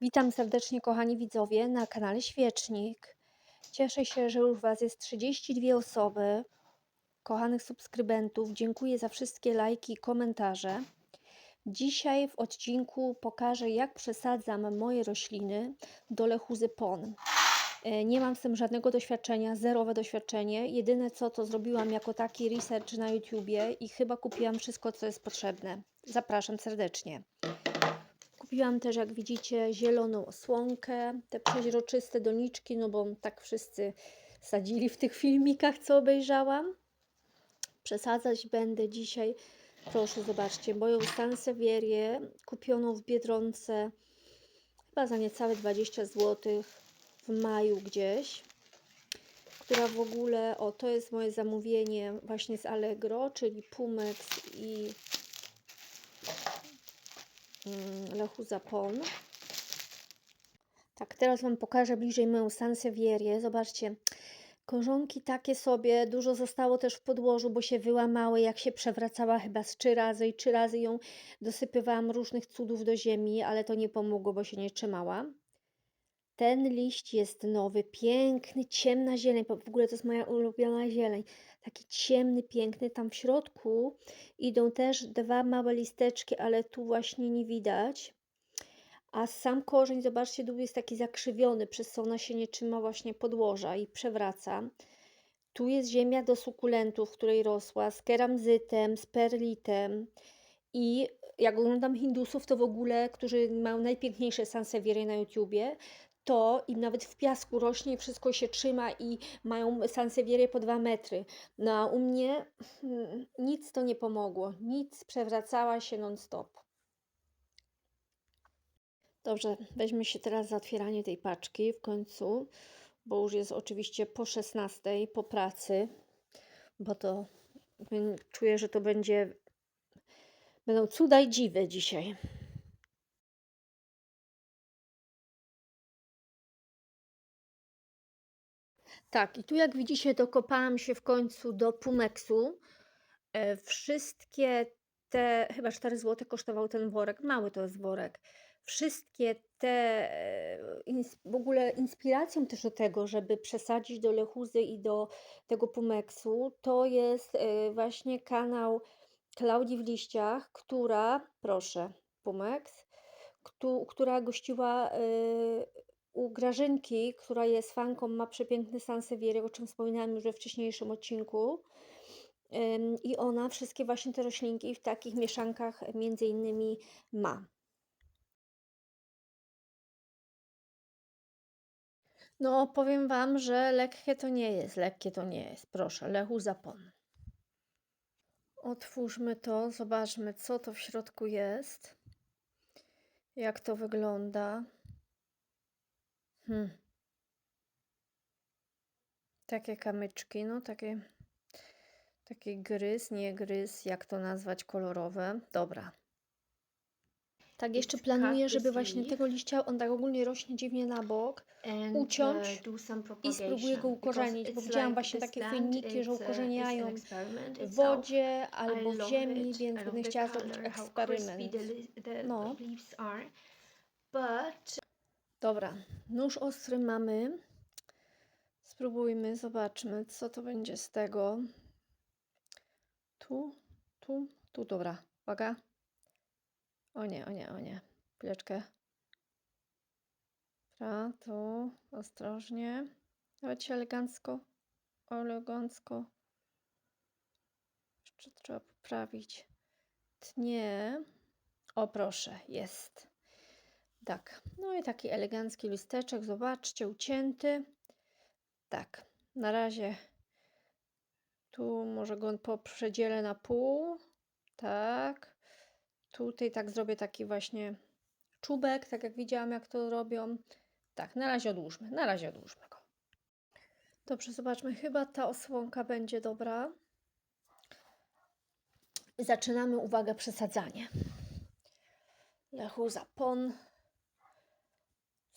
Witam serdecznie, kochani widzowie, na kanale Świecznik. Cieszę się, że już Was jest 32 osoby, kochanych subskrybentów. Dziękuję za wszystkie lajki i komentarze. Dzisiaj w odcinku pokażę, jak przesadzam moje rośliny do lechuzy PON. E, Nie mam z tym żadnego doświadczenia, zerowe doświadczenie. Jedyne co to zrobiłam jako taki research na YouTubie i chyba kupiłam wszystko, co jest potrzebne. Zapraszam serdecznie. Kupiłam też, jak widzicie, zieloną osłonkę, te przeźroczyste doniczki, no bo tak wszyscy sadzili w tych filmikach, co obejrzałam. Przesadzać będę dzisiaj, proszę zobaczcie, moją Sansevierię kupioną w Biedronce chyba za niecałe 20 zł w maju gdzieś, która w ogóle, o to jest moje zamówienie właśnie z Allegro, czyli Pumex i mm, Lechuza Pon. Tak, teraz Wam pokażę bliżej moją Sansevierię. Zobaczcie, korzonki takie sobie, dużo zostało też w podłożu, bo się wyłamały, jak się przewracała chyba z trzy razy i trzy razy ją dosypywałam różnych cudów do ziemi, ale to nie pomogło, bo się nie trzymała. Ten liść jest nowy, piękny, ciemna zieleń. W ogóle to jest moja ulubiona zieleń. Taki ciemny, piękny. Tam w środku idą też dwa małe listeczki, ale tu właśnie nie widać. A sam korzeń, zobaczcie, dół jest taki zakrzywiony, przez co ona się nie trzyma właśnie podłoża i przewraca. Tu jest ziemia do sukulentów, której rosła, z keramzytem, z perlitem. I jak oglądam Hindusów, to w ogóle, którzy mają najpiękniejsze sansevierie na YouTubie, to im nawet w piasku rośnie wszystko się trzyma i mają sansevierie po dwa metry. No a u mnie hmm, nic to nie pomogło. Nic, przewracała się non-stop. Dobrze, weźmy się teraz za otwieranie tej paczki w końcu, bo już jest oczywiście po 16 po pracy, bo to bym- czuję, że to będzie będą cuda i dziwy dzisiaj. Tak, i tu jak widzicie, dokopałam się w końcu do Pumeksu. E, wszystkie te, chyba 4 zł kosztował ten worek, mały to jest worek. Wszystkie te, e, w ogóle inspiracją też do tego, żeby przesadzić do Lechuzy i do tego Pumeksu, to jest e, właśnie kanał Klaudii w liściach, która, proszę, Pumex, któ- która gościła u Grażynki, która jest fanką, ma przepiękny Sansevieria, o czym wspominałam już we wcześniejszym odcinku. I ona wszystkie właśnie te roślinki w takich mieszankach między innymi ma. No, powiem Wam, że lekkie to nie jest, lekkie to nie jest. Proszę, lechu zapon. Otwórzmy to, zobaczmy, co to w środku jest. Jak to wygląda. Hmm. Takie kamyczki, no takie, taki gryz, nie gryz, jak to nazwać, kolorowe. Dobra. Tak, jeszcze It's planuję, żeby właśnie tego liścia, on tak ogólnie rośnie dziwnie na bok and uciąć uh, i spróbuję go ukorzenić, bo widziałam like właśnie takie filmiki, że an ukorzeniają w wodzie albo w ziemi, it. więc będę chciała zrobić eksperyment. the, li- the No. But Dobra, nóż ostry mamy. Spróbujmy, zobaczmy, co to będzie z tego. Tu, tu, tu, dobra, uwaga. O nie, o nie, o nie. Chwileczkę. Dobra, tu, ostrożnie. Się elegancko, elegancko. Jeszcze trzeba poprawić. Tnie. O proszę, jest. Tak, no i taki elegancki listeczek, zobaczcie, ucięty. Tak, na razie tu może go poprzedzielę na pół. Tak. Tutaj tak zrobię taki właśnie czubek, tak jak widziałam, jak to robią. Tak, na razie odłóżmy, na razie odłóżmy go. Dobrze, zobaczmy, chyba ta osłonka będzie dobra. Zaczynamy, uwaga, przesadzanie. Lechuza pon.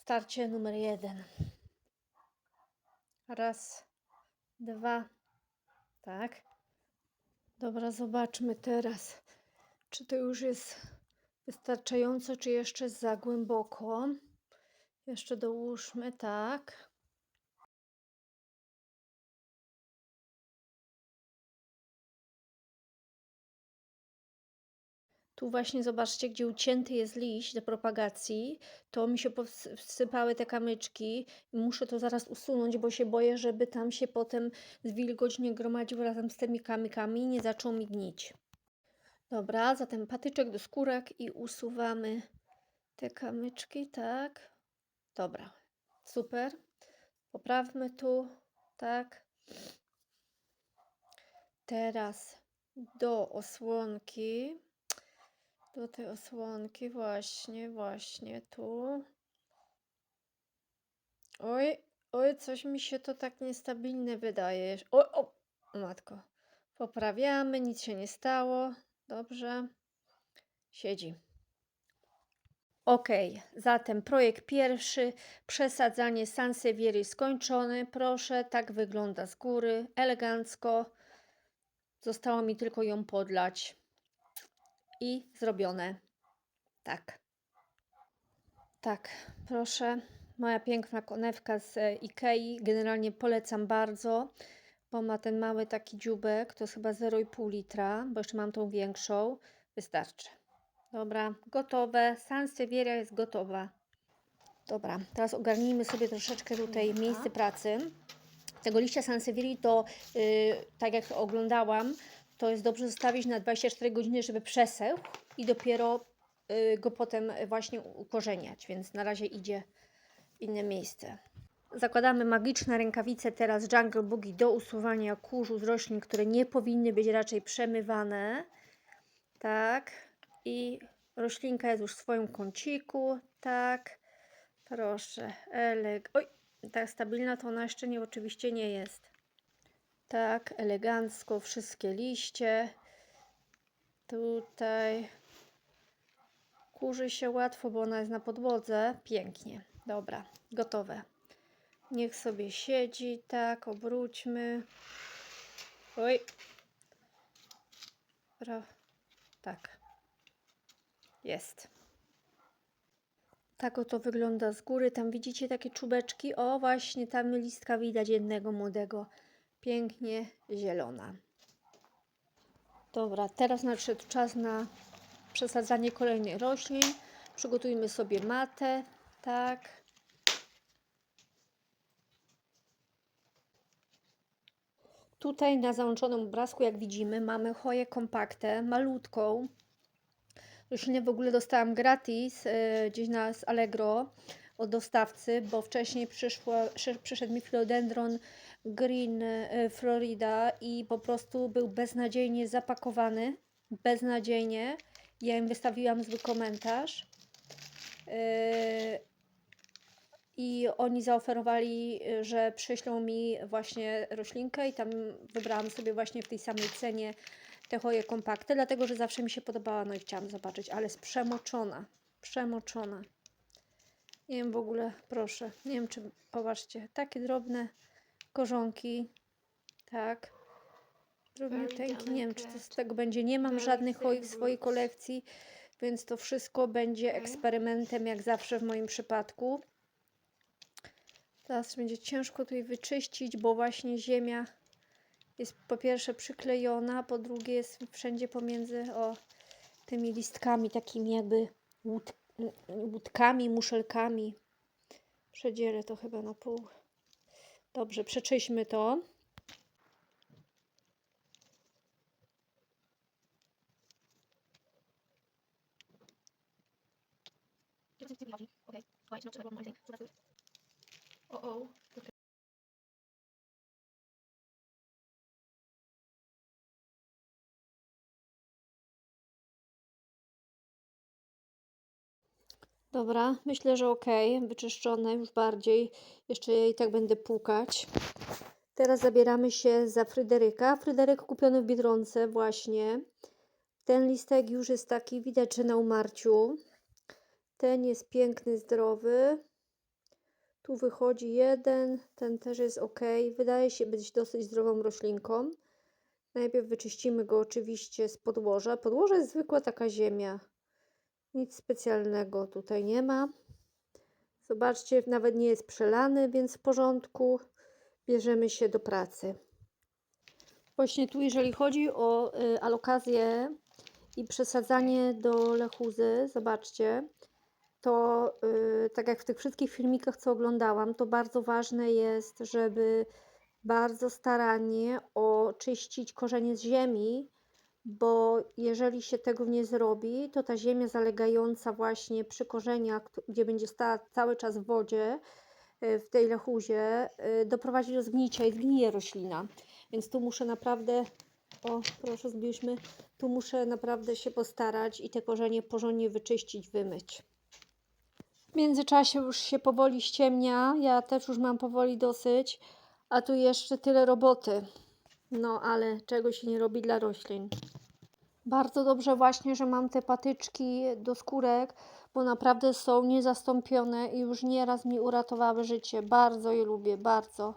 Starcie numer jeden. Raz, dwa, tak. Dobra, zobaczmy teraz, czy to już jest wystarczająco, czy jeszcze za głęboko. Jeszcze dołóżmy, tak. Tu właśnie zobaczcie, gdzie ucięty jest liść do propagacji, to mi się powsypały te kamyczki muszę to zaraz usunąć, bo się boję, żeby tam się potem zwilgoć nie gromadził razem z tymi kamykami i nie zaczął mi gnić. Dobra, zatem patyczek do skórek i usuwamy te kamyczki, tak. Dobra, super. Poprawmy tu, tak. Teraz do osłonki. Do tej osłonki, właśnie, właśnie tu. Oj, oj, coś mi się to tak niestabilne wydaje. O, matko. Poprawiamy, nic się nie stało. Dobrze. Siedzi. Ok, zatem projekt pierwszy, przesadzanie Sanseviery skończony. Proszę, tak wygląda z góry, elegancko. Zostało mi tylko ją podlać i zrobione. Tak. Tak, proszę. Moja piękna konewka z e, Ikei. Generalnie polecam bardzo, bo ma ten mały taki dziubek, to jest chyba 0,5 litra, bo jeszcze mam tą większą. Wystarczy. Dobra, gotowe. Sansevieria jest gotowa. Dobra, teraz ogarnijmy sobie troszeczkę tutaj miejsce pracy. Tego liścia Sansevierii to, yy, tak jak oglądałam, to jest dobrze zostawić na 24 godziny, żeby przesechł i dopiero y, go potem właśnie ukorzeniać, więc na razie idzie w inne miejsce. Zakładamy magiczne rękawice teraz Jungle Boogie do usuwania kurzu z roślin, które nie powinny być raczej przemywane. Tak. I roślinka jest już w swoim kąciku. Tak. Proszę. Eleg. Oj, tak stabilna to ona jeszcze nie, oczywiście nie jest. Tak, elegancko wszystkie liście. Tutaj kurzy się łatwo, bo ona jest na podłodze. Pięknie. Dobra, gotowe. Niech sobie siedzi. Tak, obróćmy. Oj. Pra... Tak. Jest. Tak oto wygląda z góry. Tam widzicie takie czubeczki. O, właśnie tam listka widać jednego młodego pięknie zielona. Dobra, teraz nadszedł czas na przesadzanie kolejnych roślin. Przygotujmy sobie matę, tak. Tutaj na załączonym obrazku, jak widzimy, mamy choję kompaktę, malutką. Roślinę w ogóle dostałam gratis yy, gdzieś na Allegro od dostawcy, bo wcześniej przyszło, przyszedł mi philodendron Green y, Florida i po prostu był beznadziejnie zapakowany. Beznadziejnie. Ja im wystawiłam zły komentarz. Yy, I oni zaoferowali, y, że przyślą mi właśnie roślinkę i tam wybrałam sobie właśnie w tej samej cenie te choje kompakty, dlatego że zawsze mi się podobała, no i chciałam zobaczyć, ale jest przemoczona. Przemoczona. Nie wiem w ogóle, proszę, nie wiem czy, popatrzcie, takie drobne korzonki, tak, drobniuteńki, nie wiem czy to z tego będzie, nie mam żadnych choik w swojej kolekcji, więc to wszystko będzie eksperymentem, jak zawsze w moim przypadku. Teraz będzie ciężko tutaj wyczyścić, bo właśnie ziemia jest po pierwsze przyklejona, po drugie jest wszędzie pomiędzy o, tymi listkami takimi jakby łód, łódkami, muszelkami. Przedzielę to chyba na pół. Dobrze, przeczyśmy to. Okay. Why Dobra, myślę, że ok, wyczyszczone już bardziej. Jeszcze je i tak będę płukać. Teraz zabieramy się za Fryderyka. Fryderyk kupiony w Biedronce właśnie. Ten listek już jest taki, widać, że na umarciu. Ten jest piękny, zdrowy. Tu wychodzi jeden, ten też jest ok. Wydaje się być dosyć zdrową roślinką. Najpierw wyczyścimy go oczywiście z podłoża. Podłoże jest zwykła taka ziemia. Nic specjalnego tutaj nie ma. Zobaczcie, nawet nie jest przelany, więc w porządku. Bierzemy się do pracy. Właśnie tu, jeżeli chodzi o y, alokazję i przesadzanie do lechuzy, zobaczcie, to y, tak jak w tych wszystkich filmikach, co oglądałam, to bardzo ważne jest, żeby bardzo starannie oczyścić korzenie z ziemi, bo jeżeli się tego nie zrobi, to ta ziemia zalegająca właśnie przy korzeniach, gdzie będzie stała cały czas w wodzie, y, w tej lechuzie, y, doprowadzi do zgnicia i zgnije roślina. Więc tu muszę naprawdę, o proszę zbliżmy, tu muszę naprawdę się postarać i te korzenie porządnie wyczyścić, wymyć. W międzyczasie już się powoli ściemnia, ja też już mam powoli dosyć, a tu jeszcze tyle roboty. No ale czego się nie robi dla roślin. Bardzo dobrze właśnie, że mam te patyczki do skórek, bo naprawdę są niezastąpione i już nieraz mi uratowały życie. Bardzo je lubię, bardzo.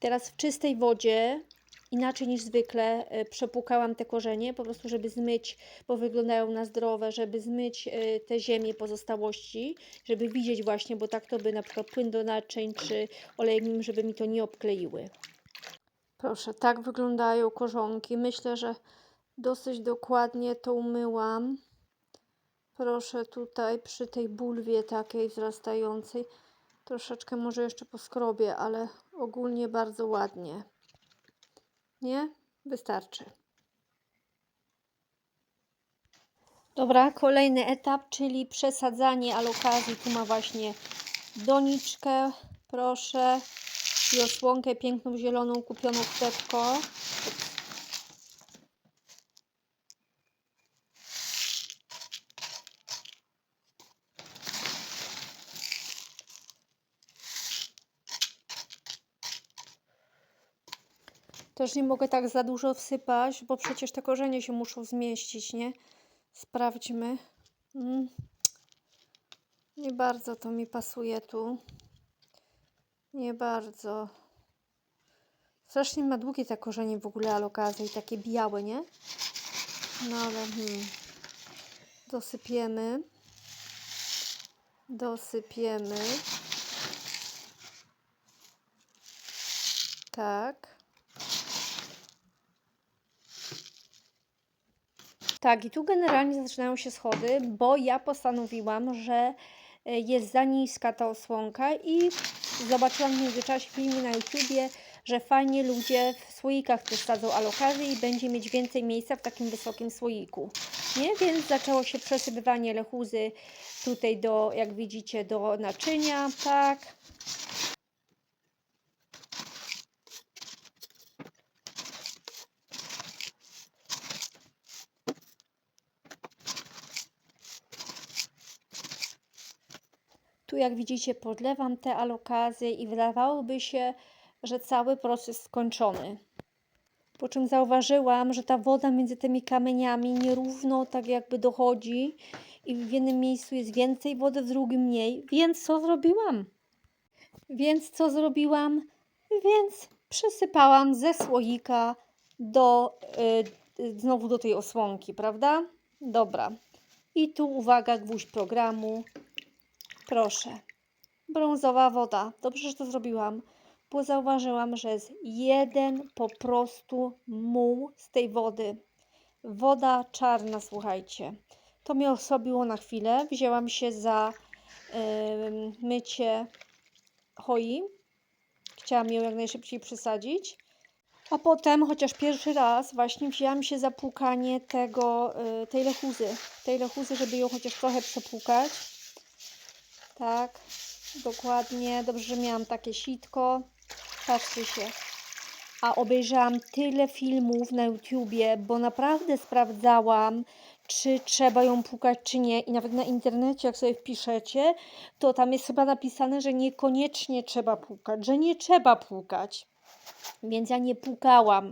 Teraz w czystej wodzie, inaczej niż zwykle, e, przepłukałam te korzenie, po prostu żeby zmyć, bo wyglądają na zdrowe, żeby zmyć e, te ziemię pozostałości, żeby widzieć właśnie, bo tak to by na przykład płyn do naczyń czy olejek nim, żeby mi to nie obkleiły. Proszę, tak wyglądają korzonki. Myślę, że dosyć dokładnie to umyłam. Proszę tutaj przy tej bulwie takiej wzrastającej. Troszeczkę może jeszcze poskrobię, ale ogólnie bardzo ładnie. Nie? Wystarczy. Dobra, kolejny etap, czyli przesadzanie alokazji. Tu ma właśnie doniczkę, proszę, i osłonkę piękną zieloną kupioną w Pepko. Też nie mogę tak za dużo wsypać, bo przecież te korzenie się muszą zmieścić, nie? Sprawdźmy. Mm. Nie bardzo to mi pasuje tu. Nie bardzo. Strasznie ma długie te korzenie w ogóle alokazy i takie białe, nie? No ale hmm. dosypiemy. Dosypiemy. Tak. Tak, i tu generalnie zaczynają się schody, bo ja postanowiłam, że e, jest za niska ta osłonka i zobaczyłam w międzyczasie filmy na YouTubie, że fajnie ludzie w słoikach też sadzą alokazję i będzie mieć więcej miejsca w takim wysokim słoiku. Nie? Więc zaczęło się przesypywanie lechuzy tutaj do, jak widzicie, do naczynia, tak. Tu jak widzicie podlewam te alokazy i wydawałoby się, że cały proces skończony. Po czym zauważyłam, że ta woda między tymi kamieniami nierówno tak jakby dochodzi i w jednym miejscu jest więcej wody, w drugim mniej. Więc co zrobiłam? Więc co zrobiłam? Więc przesypałam ze słoika do y, y, znowu do tej osłonki, prawda? Dobra. I tu uwaga, gwóźdź programu. Proszę. Brązowa woda. Dobrze, że to zrobiłam, bo zauważyłam, że jest jeden po prostu muł z tej wody. Woda czarna, słuchajcie. To mnie osobiło na chwilę. Wzięłam się za ym, mycie hoi. Chciałam ją jak najszybciej przesadzić. A potem, chociaż pierwszy raz, właśnie wzięłam się za płukanie tego, y, tej lechuzy. Tej lechuzy, żeby ją chociaż trochę przepłukać. Tak, dokładnie. Dobrze, że miałam takie sitko. Patrzcie się. A obejrzałam tyle filmów na YouTubie, bo naprawdę sprawdzałam, czy trzeba ją płukać, czy nie. I nawet na internecie, jak sobie wpiszecie, to tam jest chyba napisane, że niekoniecznie trzeba płukać, że nie trzeba płukać. Więc ja nie płukałam.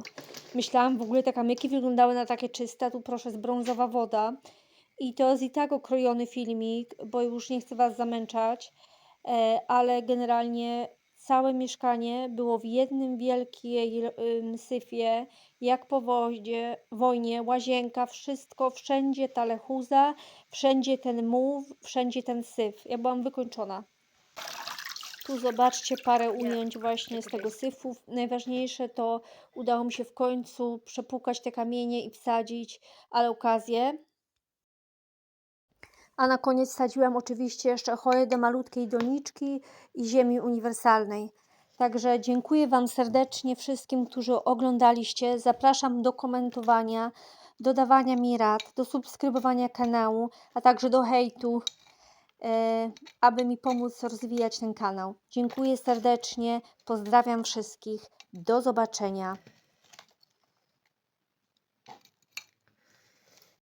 Myślałam w ogóle te kamyki wyglądały na takie czyste, tu proszę, jest brązowa woda. I to jest i tak okrojony filmik, bo już nie chcę Was zamęczać, e, ale generalnie całe mieszkanie było w jednym wielkiej syfie, jak po woździe, wojnie, łazienka, wszystko, wszędzie ta lechuza, wszędzie ten muł, wszędzie ten syf. Ja byłam wykończona. Tu zobaczcie parę ujęć właśnie z tego syfu. Najważniejsze to udało mi się w końcu przepłukać te kamienie i wsadzić, ale okazję. A na koniec sadziłam oczywiście jeszcze choję do malutkiej doniczki i ziemi uniwersalnej. Także dziękuję Wam serdecznie wszystkim, którzy oglądaliście. Zapraszam do komentowania, dodawania mi rad, do subskrybowania kanału, a także do hejtu, e, aby mi pomóc rozwijać ten kanał. Dziękuję serdecznie, pozdrawiam wszystkich. Do zobaczenia.